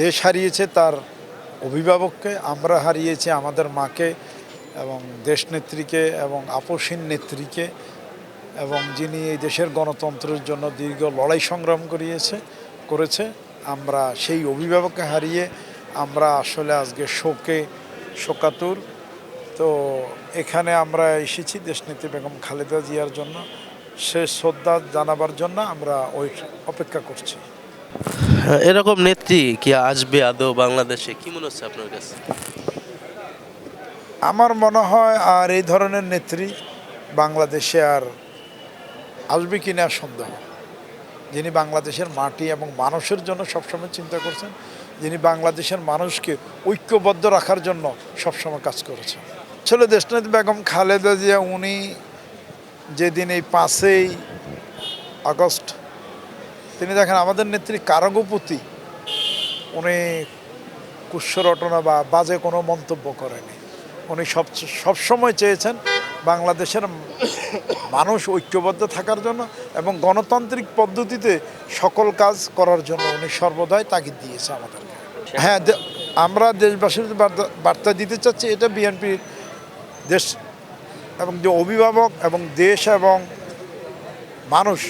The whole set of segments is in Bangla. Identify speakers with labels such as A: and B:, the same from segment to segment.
A: দেশ হারিয়েছে তার অভিভাবককে, আমরা হারিয়েছি আমাদের মাকে এবং দেশনেত্রীকে এবং আপসীন নেত্রীকে এবং যিনি এই দেশের গণতন্ত্রের জন্য দীর্ঘ লড়াই সংগ্রাম করিয়েছে, করেছে, আমরা সেই অভিভাবককে হারিয়ে আমরা আসলে আজকে শোকে শোকাতুর। তো এখানে আমরা এসেছি দেশনেত্রী বেগম খালেদা জিয়ার জন্য। সে শ্রদ্ধা জানাবার জন্য আমরা ওই অপেক্ষা করছি।
B: এরকম নেত্রী কি আসবে আদৌ বাংলাদেশে? কি মনে হচ্ছে আপনার কাছে?
A: আমার মনে হয় আর এই ধরনের নেত্রী বাংলাদেশে আর আসবে কি না সন্দেহ। যিনি বাংলাদেশের মাটি এবং মানুষের জন্য সবসময় চিন্তা করছেন, যিনি বাংলাদেশের মানুষকে ঐক্যবদ্ধ রাখার জন্য সবসময় কাজ করেছেন। আসলে দেশনাথ বেগম খালেদা জিয়া, উনি যেদিন এই পাঁচই আগস্ট তিনি দেখেন, আমাদের নেত্রী কারাগোপতি, উনি কুৎস রটনা বা বাজে কোনো মন্তব্য করেনি। উনি সব সবসময় চেয়েছেন বাংলাদেশের মানুষ ঐক্যবদ্ধ থাকার জন্য এবং গণতান্ত্রিক পদ্ধতিতে সকল কাজ করার জন্য উনি সর্বদাই তাগিদ দিয়েছে আমাদেরকে। হ্যাঁ আমরা দেশবাসীর বার্তা দিতে চাচ্ছি, এটা বিএনপির দেশ এবং যে অভিভাবক এবং দেশ এবং মানুষ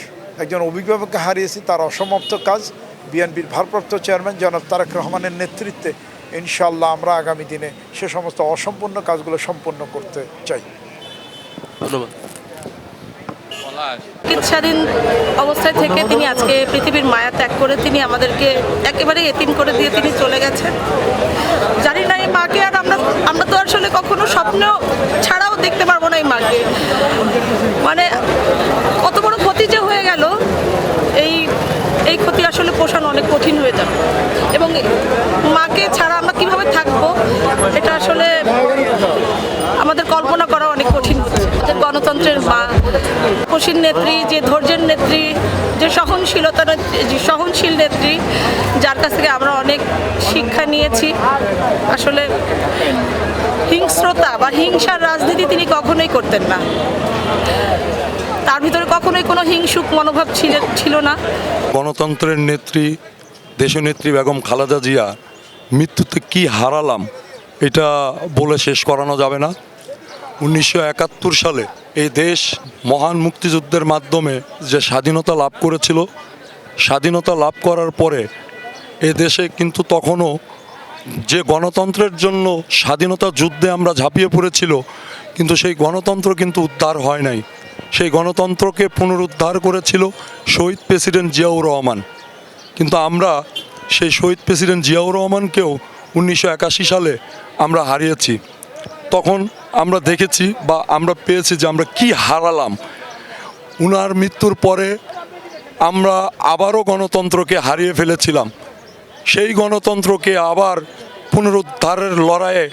A: একজন অভিভাবককে হারিয়েছি তার অসমাপ্ত কাজ বিএনপির ভারপ্রাপ্ত চেয়ারম্যান জনাব তারেক রহমানের নেতৃত্বে। ইনশাল্লাহ আমরা আগামী দিনে সে সমস্ত অসম্পূর্ণ কাজগুলো সম্পূর্ণ করতে চাই।
B: ধন্যবাদ।
C: চিকিৎসাধীন অবস্থায় থেকে তিনি আজকে পৃথিবীর মায়া ত্যাগ করে তিনি আমাদেরকে একেবারে এতিম করে দিয়ে তিনি চলে গেছেন। জানি না এই মাকে আর আমরা আমরা তো আসলে কখনো স্বপ্ন ছাড়াও দেখতে পারব না এই মাকে। মানে যে হয়ে গেল, এই এই ক্ষতি আসলে পোষানো অনেক কঠিন হয়ে যাবে। এবং মাকে ছাড়া আমরা কীভাবে থাকব, এটা আসলে আমাদের কল্পনা করা অনেক কঠিন হচ্ছে। গণতন্ত্রের মা, খুশির নেত্রী, যে ধৈর্যের নেত্রী, যে সহনশীলতা যে সহনশীল নেত্রী, যার কাছ থেকে আমরা অনেক শিক্ষা নিয়েছি। আসলে হিংস্রতা বা হিংসার রাজনীতি তিনি কখনোই করতেন না। তার ভিতরে কখনোই কোনো হিংসুক মনোভাব ছিল না।
D: গণতন্ত্রের নেত্রী, দেশনেত্রী বেগম খালেদা জিয়া, মৃত্যুতে কি হারালাম, এটা বলে শেষ করানো যাবে না। উনিশশো একাত্তর সালে এই দেশ মহান মুক্তিযুদ্ধের মাধ্যমে যে স্বাধীনতা লাভ করেছিল, স্বাধীনতা লাভ করার পরে এ দেশে কিন্তু তখনও যে গণতন্ত্রের জন্য স্বাধীনতা যুদ্ধে আমরা ঝাঁপিয়ে পড়েছিল, কিন্তু সেই গণতন্ত্র কিন্তু উদ্ধার হয় নাই। সেই গণতন্ত্রকে পুনরুদ্ধার করেছিল শহীদ প্রেসিডেন্ট জিয়াউর রহমান। কিন্তু আমরা সেই শহীদ প্রেসিডেন্ট জিয়াউর রহমানকেও উনিশশো একাশি সালে আমরা হারিয়েছি। তখন আমরা দেখেছি বা আমরা পেয়েছি যে আমরা কি হারালাম। উনার মৃত্যুর পরে আমরা আবারও গণতন্ত্রকে হারিয়ে ফেলেছিলাম। সেই গণতন্ত্রকে আবার পুনরুদ্ধারের লড়াইয়ে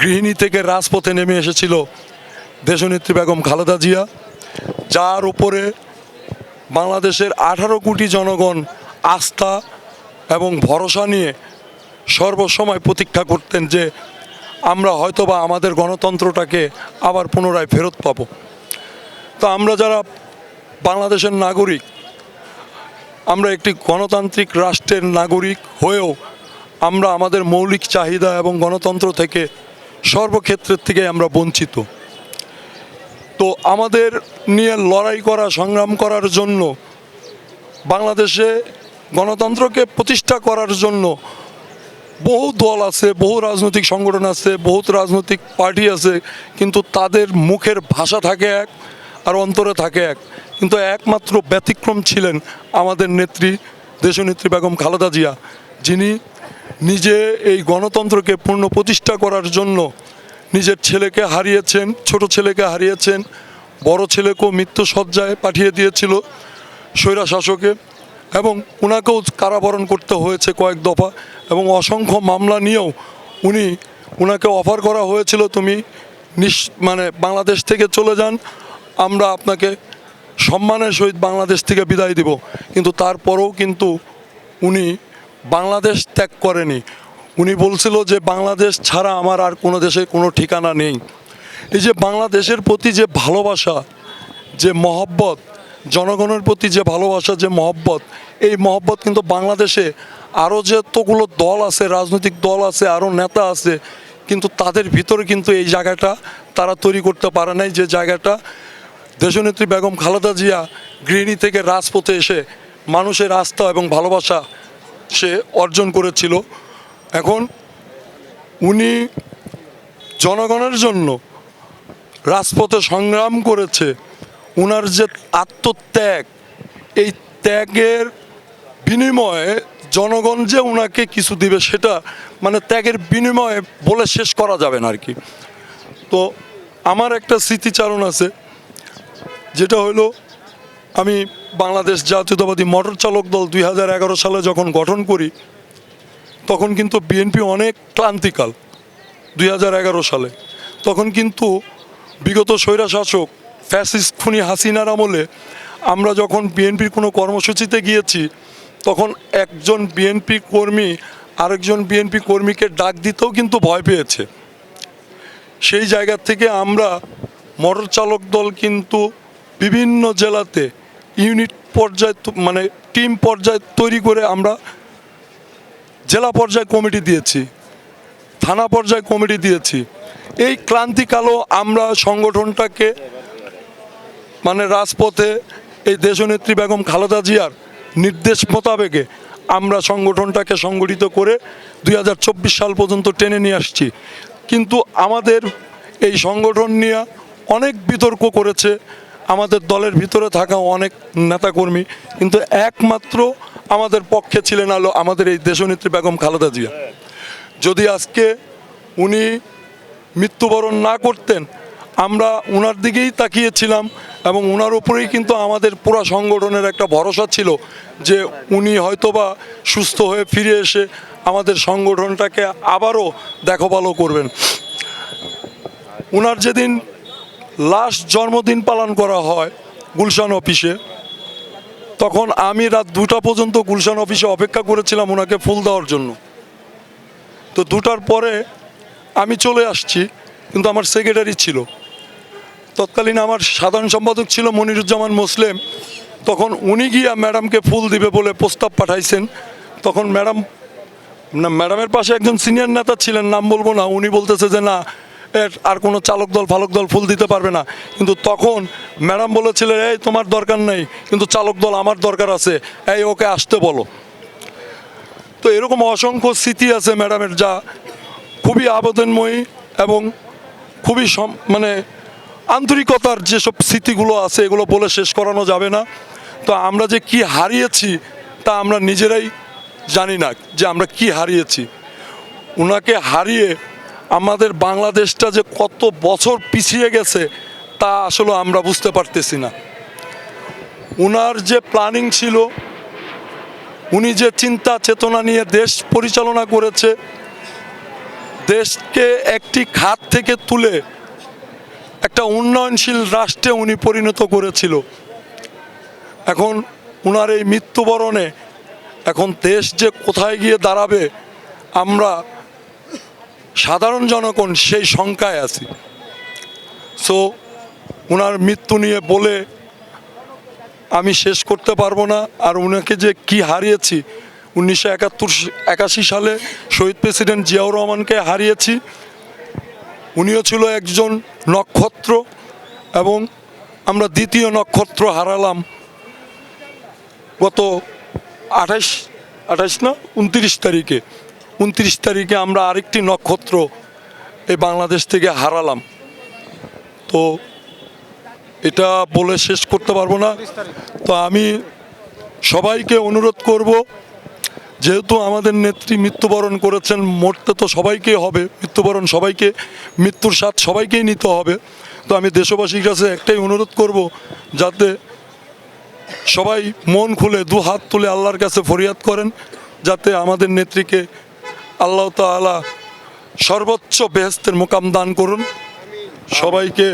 D: গৃহিণী থেকে রাজপথে নেমে এসেছিল দেশনেত্রী বেগম খালেদা জিয়া। যার উপরে বাংলাদেশের আঠারো কোটি জনগণ আস্থা এবং ভরসা নিয়ে সর্বসময় প্রতীক্ষা করতেন যে আমরা হয়তোবা আমাদের গণতন্ত্রটাকে আবার পুনরায় ফেরত পাবো। তো আমরা যারা বাংলাদেশের নাগরিক, আমরা একটি গণতান্ত্রিক রাষ্ট্রের নাগরিক হয়েও আমরা আমাদের মৌলিক চাহিদা এবং গণতন্ত্র থেকে সর্বক্ষেত্রের থেকে আমরা বঞ্চিত। তো আমাদের নিয়ে লড়াই করা, সংগ্রাম করার জন্য, বাংলাদেশে গণতন্ত্রকে প্রতিষ্ঠা করার জন্য বহু দল আছে, বহু রাজনৈতিক সংগঠন আছে, বহুত রাজনৈতিক পার্টি আছে, কিন্তু তাদের মুখের ভাষা থাকে এক আর অন্তরে থাকে এক। কিন্তু একমাত্র ব্যতিক্রম ছিলেন আমাদের নেত্রী, দেশনেত্রী বেগম খালেদা জিয়া, যিনি নিজে এই গণতন্ত্রকে পূর্ণ প্রতিষ্ঠা করার জন্য নিজের ছেলেকে হারিয়েছেন, ছোট ছেলেকে হারিয়েছেন, বড় ছেলেকেও মৃত্যু সজ্জায় পাঠিয়ে দিয়েছিল স্বৈরা শাসকে এবং ওনাকেও কারাবরণ করতে হয়েছে কয়েক দফা এবং অসংখ্য মামলা নিয়েও উনি ওনাকে অফার করা হয়েছিল, তুমি নিস মানে বাংলাদেশ থেকে চলে যান, আমরা আপনাকে সম্মানের সহিত বাংলাদেশ থেকে বিদায় দিব। কিন্তু তারপরেও কিন্তু উনি বাংলাদেশ ত্যাগ করেনি। উনি বলছিল যে বাংলাদেশ ছাড়া আমার আর কোনো দেশে কোনো ঠিকানা নেই। এই যে বাংলাদেশের প্রতি যে ভালোবাসা, যে মহব্বত, জনগণের প্রতি যে ভালোবাসা, যে মহব্বত, এই মহব্বত কিন্তু বাংলাদেশে আরও যতগুলো দল আছে, রাজনৈতিক দল আছে আরও নেতা আছে, কিন্তু তাদের ভিতরে কিন্তু এই জায়গাটা তারা তৈরি করতে পারে নাই। যে জায়গাটা দেশনেত্রী বেগম খালেদা জিয়া গৃহিণী থেকে রাজপথে এসে মানুষের আস্থা এবং ভালোবাসা সে অর্জন করেছিল। এখন উনি জনগণের জন্য রাজপথে সংগ্রাম করেছে, উনার যে আত্মত্যাগ, এই ত্যাগের বিনিময়ে জনগণ যে উনাকে কিছু দিবে সেটা মানে ত্যাগের বিনিময়ে বলে শেষ করা যাবে না আর কি। তো আমার একটা স্মৃতিচারণ আছে, যেটা হলো আমি বাংলাদেশ জাতীয়তাবাদী মোটর চালক দল দুই হাজার এগারো সালে যখন গঠন করি তখন কিন্তু বিএনপি অনেক ক্লান্তিকাল, দুই হাজার এগারো সালে। তখন কিন্তু বিগত স্বৈরা শাসক ফ্যাসিস্ট খুনি হাসিনার আমলে আমরা যখন বিএনপির কোনো কর্মসূচিতে গিয়েছি, তখন একজন বিএনপি কর্মী আরেকজন বিএনপি কর্মীকে ডাক দিতেও কিন্তু ভয় পেয়েছে। সেই জায়গা থেকে আমরা মোটর চালক দল কিন্তু বিভিন্ন জেলাতে ইউনিট পর্যায়ে মানে টিম পর্যায়ে তৈরি করে আমরা জেলা পর্যায়ে কমিটি দিয়েছি, থানা পর্যায়ে কমিটি দিয়েছি। এই ক্লান্তিকালও আমরা সংগঠনটাকে মানে রাজপথে এই দেশনেত্রী বেগম খালেদা জিয়ার নির্দেশ মোতাবেকে আমরা সংগঠনটাকে সংগঠিত করে দুই হাজার চব্বিশ সাল পর্যন্ত টেনে নিয়ে আসছি। কিন্তু আমাদের এই সংগঠন নিয়ে অনেক বিতর্ক করেছে। আমাদের দলের ভিতরে থাকা অনেক নেতাকর্মী। কিন্তু একমাত্র আমাদের পক্ষে ছিলেন আলো আমাদের এই দেশনেত্রী বেগম খালেদা জিয়া। যদি আজকে উনি মৃত্যুবরণ না করতেন, আমরা ওনার দিকেই তাকিয়েছিলাম এবং ওনার উপরেই কিন্তু আমাদের পুরো সংগঠনের একটা ভরসা ছিল যে উনি হয়তোবা সুস্থ হয়ে ফিরে এসে আমাদের সংগঠনটাকে আবারও দেখো ভালো করবেন। ওনার যেদিন লাস্ট জন্মদিন পালন করা হয় গুলশান অফিসে তখন আমি রাত দুটা পর্যন্ত গুলশান অফিসে অপেক্ষা করেছিলাম ওনাকে ফুল দেওয়ার জন্য। তো দুটার পরে আমি চলে আসছি, কিন্তু আমার সেক্রেটারি ছিল। তৎকালীন আমার সাধারণ সম্পাদক ছিল মনিরুজ্জামান মুসলিম। তখন উনি গিয়া ম্যাডামকে ফুল দিবে বলে প্রস্তাব পাঠাইছেন। তখন ম্যাডাম, না, ম্যাডামের পাশে একজন সিনিয়র নেতা ছিলেন, নাম বলব না, উনি বলতেছে যে, না আর কোনো চালক দল, ফালক দল ফুল দিতে পারবে না। কিন্তু তখন ম্যাডাম বলেছিলেন এই, তোমার দরকার নেই। কিন্তু চালক দল আমার দরকার আছে। এই, ওকে আসতে বলো। তো এরকম অসংখ্য স্মৃতি আছে ম্যাডামের যা খুবই আবেদনময়ী এবং খুবই মানে আন্তরিকতার যেসব স্মৃতিগুলো আছে, এগুলো বলে শেষ করানো যাবে না। তো আমরা যে কি হারিয়েছি তা আমরা নিজেরাই জানি না যে আমরা কি হারিয়েছি। ওনাকে হারিয়ে আমাদের বাংলাদেশটা যে কত বছর পিছিয়ে গেছে, তা আসলে আমরা বুঝতে পারতেছি না। ওনার যে প্ল্যানিং ছিল, উনি যে চিন্তা চেতনা নিয়ে দেশ পরিচালনা করেছে, দেশকে একটি খাত থেকে তুলে একটা উন্নয়নশীল রাষ্ট্রে উনি পরিণত করেছিল। এখন ওনার এই মৃত্যুবরণে এখন দেশ যে কোথায় গিয়ে দাঁড়াবে, আমরা সাধারণ জনগণ সেই শঙ্কায় আছি। সো ওনার মৃত্যু নিয়ে বলে আমি শেষ করতে পারব না, আর ওনাকে যে কি হারিয়েছি, উনিশশো একাত্তর একাশি সালে শহীদ প্রেসিডেন্ট জিয়াউর রহমানকে হারিয়েছি। উনিও ছিল একজন নক্ষত্র এবং আমরা দ্বিতীয় নক্ষত্র হারালাম গত আঠাশ আঠাশ না, উনত্রিশ তারিখে। উনত্রিশ তারিখে আমরা আরেকটি নক্ষত্র এই বাংলাদেশ থেকে হারালাম। তো এটা বলে শেষ করতে পারব না। তো আমি সবাইকে অনুরোধ করব যেহেতু আমাদের নেত্রী মৃত্যুবরণ করেছেন মরতে তো সবাইকে হবে মৃত্যুবরণ সবাইকে মৃত্যুর স্বাদ সবাইকেই নিতে হবে। তো আমি দেশবাসীর কাছে একটাই অনুরোধ করব যাতে সবাই মন খুলে দু হাত তুলে আল্লাহর কাছে ফরিয়াদ করেন যাতে আমাদের নেত্রীকে আল্লাহ তাআলা সর্বোচ্চ বেহেস্তের মোকাম দান করুন। সবাইকে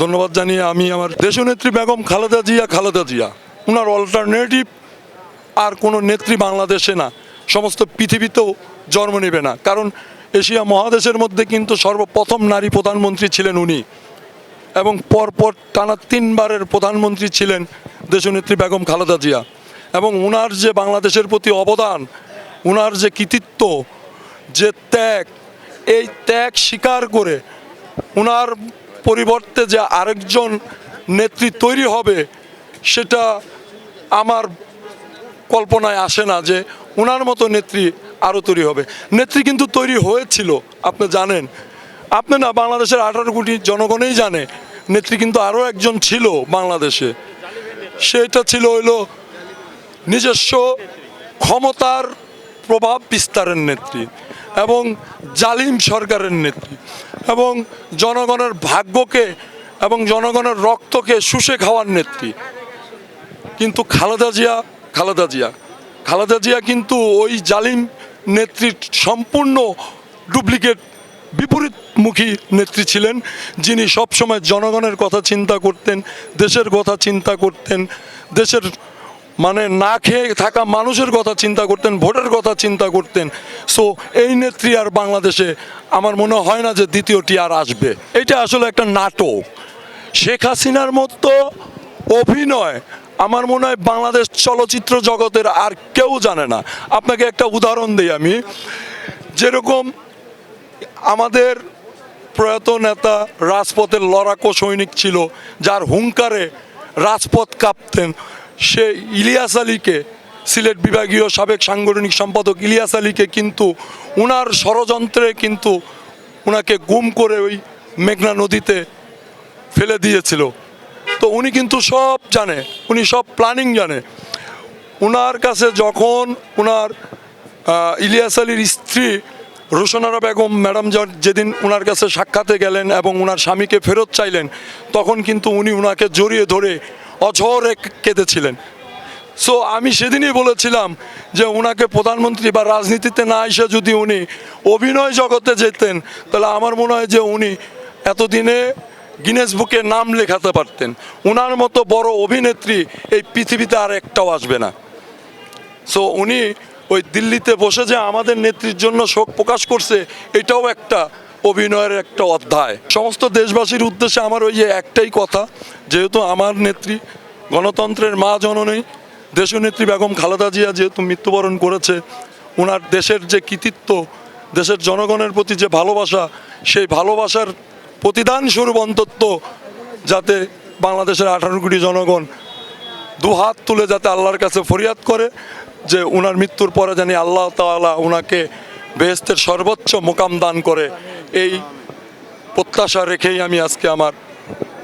D: ধন্যবাদ জানিয়ে আমি আমার দেশনেত্রী বেগম খালেদা জিয়া খালেদা জিয়া ওনার অল্টারনেটিভ আর কোনো নেত্রী বাংলাদেশে না, সমস্ত পৃথিবীতেও জন্ম নেবে না। কারণ এশিয়া মহাদেশের মধ্যে কিন্তু সর্বপ্রথম নারী প্রধানমন্ত্রী ছিলেন উনি এবং পরপর টানা তিনবারের প্রধানমন্ত্রী ছিলেন দেশনেত্রী বেগম খালেদা জিয়া। এবং ওনার যে বাংলাদেশের প্রতি অবদান ওনার যে কৃতিত্ব যে ত্যাগ, এই ত্যাগ স্বীকার করে ওনার পরিবর্তে যে আরেকজন নেত্রী তৈরি হবে, সেটা আমার কল্পনায় আসে না যে ওনার মতো নেত্রী আরও তৈরি হবে। নেত্রী কিন্তু তৈরি হয়েছিল, আপনি জানেন। আপনি না, বাংলাদেশের আঠারো কোটি জনগণেই জানে, নেত্রী কিন্তু আরও একজন ছিল বাংলাদেশে। সেটা ছিল হইল নিজস্ব ক্ষমতার প্রভাব বিস্তারের নেত্রী। এবং জালিম সরকারের নেত্রী এবং জনগণের ভাগ্যকে এবং জনগণের রক্তকে শুষে খাওয়ার নেত্রী। কিন্তু খালেদা জিয়া খালেদা জিয়া খালেদা জিয়া কিন্তু ওই জালিম নেত্রীর সম্পূর্ণ ডুপ্লিকেট বিপরীতমুখী নেত্রী ছিলেন, যিনি সবসময় জনগণের কথা চিন্তা করতেন, দেশের কথা চিন্তা করতেন, দেশের মানে না খেয়ে থাকা মানুষের কথা চিন্তা করতেন, ভোটের কথা চিন্তা করতেন। সো এই নেত্রী আর বাংলাদেশে আমার মনে হয় না যে দ্বিতীয়টি আর আসবে। এটা আসলে একটা নাটক। শেখ হাসিনার মতো অভিনয় আমার মনে হয় বাংলাদেশ চলচ্চিত্র জগতের আর কেউ জানে না। আপনাকে একটা উদাহরণ দিই আমি। যেরকম আমাদের প্রয়াত নেতা রাজপথের লড়াকো সৈনিক ছিল, যার হুঙ্কারে রাজপথ কাঁপতেন। সে ইলিয়াস আলীকে, সিলেট বিভাগীয় সাবেক সাংগঠনিক সম্পাদক ইলিয়াস আলীকে কিন্তু উনার ষড়যন্ত্রে কিন্তু উনাকে গুম করে ওই মেঘনা নদীতে ফেলে দিয়েছিল। তো উনি কিন্তু সব জানে, উনি সব প্ল্যানিং জানে। উনার কাছে যখন উনার ইলিয়াস আলীর স্ত্রী রোশনারা বেগম, ম্যাডাম যেদিন উনার কাছে সাক্ষাতে গেলেন এবং উনার স্বামীকে ফেরত চাইলেন, তখন কিন্তু উনি উনাকে জড়িয়ে ধরে অঝরে কেঁদেছিলেন। সো আমি সেদিনই বলেছিলাম যে ওনাকে প্রধানমন্ত্রী বা রাজনীতিতে না এসে যদি উনি অভিনয় জগতে যেতেন, তাহলে আমার মনে হয় যে উনি এতদিনে গিনেস বুকে নাম লেখাতে পারতেন। ওনার মতো বড় অভিনেত্রী এই পৃথিবীতে আর একটাও আসবে না। সো উনি ওই দিল্লিতে বসে যে আমাদের নেত্রীর জন্য শোক প্রকাশ করছে, এটাও একটা অভিনয়ের একটা অধ্যায়। সমস্ত দেশবাসীর উদ্দেশ্যে আমার ওই যে একটাই কথা, যেহেতু আমার নেত্রী গণতন্ত্রের মা জননী দেশনেত্রী বেগম খালেদা জিয়া যেহেতু মৃত্যুবরণ করেছে ওনার দেশের যে কৃতিত্ব, দেশের জনগণের প্রতি যে ভালোবাসা, সেই ভালোবাসার প্রতিদান স্বরূপ অন্তত যাতে বাংলাদেশের আঠারো কোটি জনগণ দু হাত তুলে যাতে আল্লাহর কাছে ফরিয়াদ করে, যে ওনার মৃত্যুর পরে জানি আল্লাহ তাআলা ওনাকে বেহেস্তের সর্বোচ্চ মোকাম দান করে এই প্রত্যাশা রেখেই আমি আজকে আমার